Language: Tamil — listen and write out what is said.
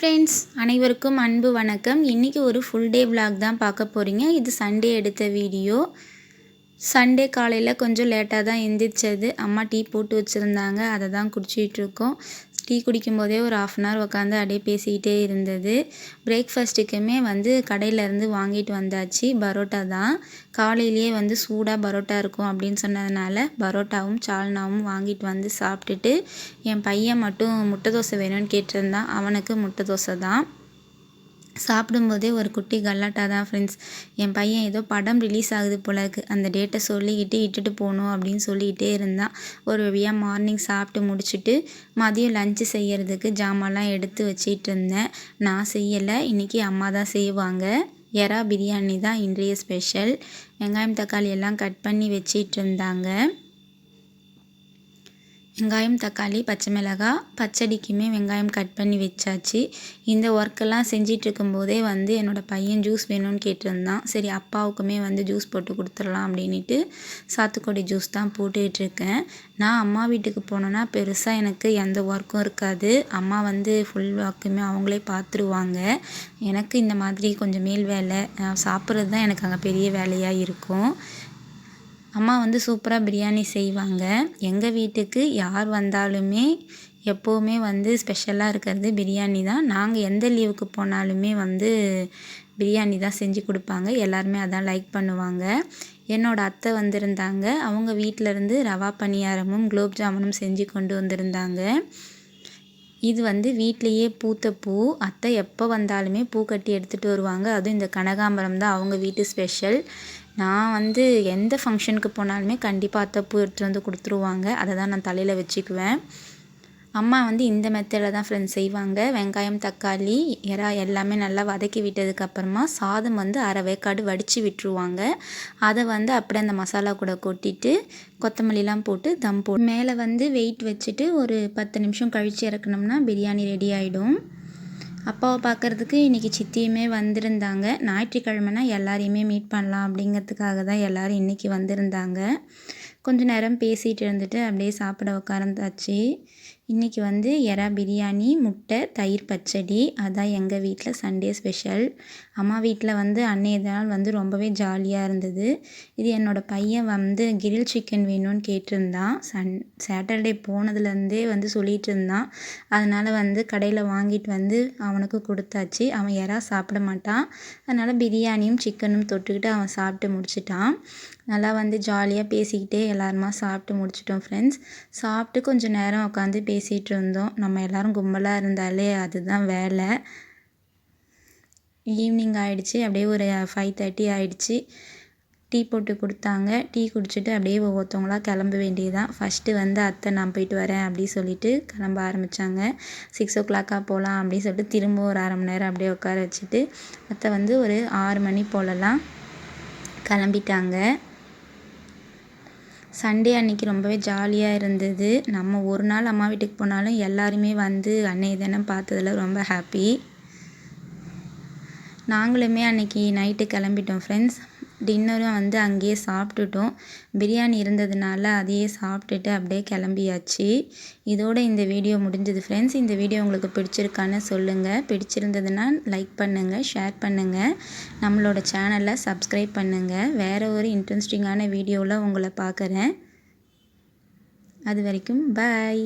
ஃப்ரெண்ட்ஸ் அனைவருக்கும் அன்பு வணக்கம். இன்றைக்கி ஒரு ஃபுல் டே vlog தான் பார்க்க போகிறீங்க இது சண்டே எடுத்த வீடியோ சண்டே காலையில் கொஞ்சம் லேட்டாக தான் எந்திரிச்சது. அம்மா டீ போட்டு வச்சுருந்தாங்க. அதை தான் குடிச்சிகிட்ருக்கோம் டீ குடிக்கும்போதே ஒரு ஆஃப் அன் ஹவர் உட்காந்து அப்படியே பேசிக்கிட்டே இருந்தது. பிரேக்ஃபாஸ்ட்டுக்குமே வந்து கடையிலேருந்து வாங்கிட்டு வந்தாச்சு. பரோட்டா தான். காலையிலேயே வந்து சூடாக பரோட்டா இருக்கும் அப்படின்னு சொன்னதுனால பரோட்டாவும் சால்னாவும் வாங்கிட்டு வந்து சாப்பிட்டுட்டு என் பையன் மட்டும் முட்டை தோசை வேணும்னு கேட்டிருந்தான். அவனுக்கு முட்டை தோசை தான். சாப்பிடும்போதே ஒரு குட்டி கல்லாட்டா தான் ஃப்ரெண்ட்ஸ் என் பையன் ஏதோ படம் ரிலீஸ் ஆகுது போல இருக்குது அந்த டேட்டை சொல்லிக்கிட்டு இட்டுட்டு போகணும் அப்படின்னு சொல்லிக்கிட்டே இருந்தான். ஒரு வழியாக மார்னிங் சாப்பிட்டு முடிச்சுட்டு மதியம் லஞ்சு செய்கிறதுக்கு ஜாமான்லாம் எடுத்து வச்சிட்டு இருந்தேன். நான் செய்யலை. இன்றைக்கி அம்மா தான் செய்வாங்க. எறா பிரியாணி தான் இன்றைய ஸ்பெஷல் வெங்காயம் தக்காளி எல்லாம் கட் பண்ணி வச்சிட்டு இருந்தாங்க. வெங்காயம் தக்காளி பச்சை மிளகாய் பச்சடிக்குமே வெங்காயம் கட் பண்ணி வச்சாச்சு. இந்த ஒர்க்கெல்லாம் செஞ்சிட்ருக்கும்போதே வந்து என்னோடய பையன் ஜூஸ் வேணும்னு கேட்டிருந்தான். சரி அப்பாவுக்குமே வந்து ஜூஸ் போட்டு கொடுத்துடலாம் அப்படின்ட்டு சாத்துக்குடி ஜூஸ் தான் போட்டுக்கிட்டுருக்கேன் நான் அம்மா வீட்டுக்கு போனேன்னா பெருசாக எனக்கு எந்த ஒர்க்கும் இருக்காது. அம்மா வந்து ஃபுல் ஒர்க்குமே அவங்களே பார்த்துருவாங்க எனக்கு இந்த மாதிரி கொஞ்சம் மேல் வேலை சாப்பிட்றது தான் எனக்கு அங்கே பெரிய வேலையாக இருக்கும். அம்மா வந்து சூப்பராக பிரியாணி செய்வாங்க. எங்கள் வீட்டுக்கு யார் வந்தாலுமே எப்போவுமே வந்து ஸ்பெஷலாக இருக்கிறது பிரியாணி தான். நாங்கள் எந்த லீவுக்கு போனாலுமே வந்து பிரியாணி தான் செஞ்சு கொடுப்பாங்க. எல்லாருமே அதான் லைக் பண்ணுவாங்க. என்னோடய அத்தை வந்திருந்தாங்க. அவங்க வீட்டிலருந்து ரவா பணியாரமும் குலோப் ஜாமுனும் செஞ்சு கொண்டு வந்திருந்தாங்க. இது வந்து வீட்லேயே பூத்த பூ. அத்தை எப்போ வந்தாலுமே பூ கட்டி எடுத்துகிட்டு வருவாங்க. அதுவும் இந்த கனகாம்பரம் தான் அவங்க வீட்டு ஸ்பெஷல். நான் வந்து எந்த ஃபங்க்ஷனுக்கு போனாலுமே கண்டிப்பாக அத்தை பூ எடுத்துகிட்டு வந்து கொடுத்துருவாங்க. அதை தான் நான் தலையில் வச்சுக்குவேன். அம்மா வந்து இந்த மெத்தடில் தான் ஃப்ரெண்ட்ஸ் செய்வாங்க. வெங்காயம் தக்காளி எறா எல்லாமே நல்லா வதக்கி விட்டதுக்கப்புறமா சாதம் வந்து அரை வேக்காடு வடித்து விட்டுருவாங்க. அதை வந்து அப்படியே அந்த மசாலா கூட கொட்டிட்டு கொத்தமல்லிலாம் போட்டு தம் போட்டு மேலே வந்து வெயிட் வச்சுட்டு ஒரு பத்து நிமிஷம் கழித்து இறக்குனோம்னா பிரியாணி ரெடி ஆகிடும் அப்பாவை பார்க்குறதுக்கு இன்றைக்கி சித்தியுமே வந்திருந்தாங்க. ஞாயிற்றுக்கிழமைனா எல்லாரையுமே மீட் பண்ணலாம் அப்படிங்கிறதுக்காக தான் எல்லோரும் இன்றைக்கி வந்திருந்தாங்க. கொஞ்ச நேரம் பேசிகிட்டு இருந்துட்டு அப்படியே சாப்பிட உட்காந்தாச்சு இன்றைக்கி வந்து எறா பிரியாணி முட்டை தயிர் பச்சடி. அதான் எங்கள் வீட்டில் சண்டே ஸ்பெஷல் அம்மா வீட்டில் வந்து அன்னைய நாள் வந்து ரொம்பவே ஜாலியாக இருந்தது. இது என்னோடய பையன் வந்து கிரில் சிக்கன் வேணும்னு கேட்டிருந்தான். சன் சாட்டர்டே போனதுலேருந்தே வந்து சொல்லிகிட்டு இருந்தான். அதனால் வந்து கடையில் வாங்கிட்டு வந்து அவனுக்கு கொடுத்தாச்சு. அவன் எறா சாப்பிட மாட்டான். அதனால் பிரியாணியும் சிக்கனும் தொட்டுக்கிட்டு அவன் சாப்பிட்டு முடிச்சிட்டான். நல்லா வந்து ஜாலியாக பேசிக்கிட்டே எல்லாருமா சாப்பிட்டு முடிச்சிட்டோம் ஃப்ரெண்ட்ஸ் சாப்பிட்டு கொஞ்சம் நேரம் உட்காந்து பேசிகிட்டு இருந்தோம். நம்ம எல்லோரும் கும்பலாக இருந்தாலே அதுதான் வேலை. ஈவினிங் ஆகிடுச்சி அப்படியே ஒரு ஃபைவ் தேர்ட்டி ஆகிடுச்சி டீ போட்டு கொடுத்தாங்க. டீ குடிச்சிட்டு அப்படியே ஒவ்வொருத்தவங்களாக கிளம்ப வேண்டியதுதான். ஃபஸ்ட்டு வந்து அத்தை நான் போயிட்டு வரேன் அப்படி சொல்லிட்டு கிளம்ப ஆரம்பித்தாங்க சிக்ஸ் ஓ கிளாக்காக போகலாம் அப்படின்னு சொல்லிட்டு திரும்ப ஒரு அரை மணி நேரம் அப்படியே உட்கார வச்சுட்டு அத்தை வந்து ஒரு ஆறு மணி போலலாம் கிளம்பிட்டாங்க. சண்டே அன்றைக்கி ரொம்பவே ஜாலியாக இருந்தது. நம்ம ஒரு நாள் அம்மா வீட்டுக்கு போனாலும் எல்லாருமே வந்து அன்னைய தினம் பார்த்ததுல ரொம்ப ஹாப்பி நாங்களுமே அன்றைக்கி நைட்டு கிளம்பிட்டோம் ஃப்ரெண்ட்ஸ் டின்னரும் வந்து அங்கேயே சாப்பிட்டுட்டோம். பிரியாணி இருந்ததுனால அதையே சாப்பிட்டுட்டு அப்படியே கிளம்பியாச்சு. இதோட இந்த வீடியோ முடிஞ்சது. ஃப்ரெண்ட்ஸ் இந்த வீடியோ உங்களுக்கு பிடிச்சிருக்கான்னு சொல்லுங்கள் பிடிச்சிருந்ததுன்னா லைக் பண்ணுங்கள் ஷேர் பண்ணுங்கள் நம்மளோட சேனலை சப்ஸ்கிரைப் பண்ணுங்கள் வேறு ஒரு இன்ட்ரெஸ்டிங்கான வீடியோவில் உங்களை பார்க்குறேன். அது வரைக்கும் பாய்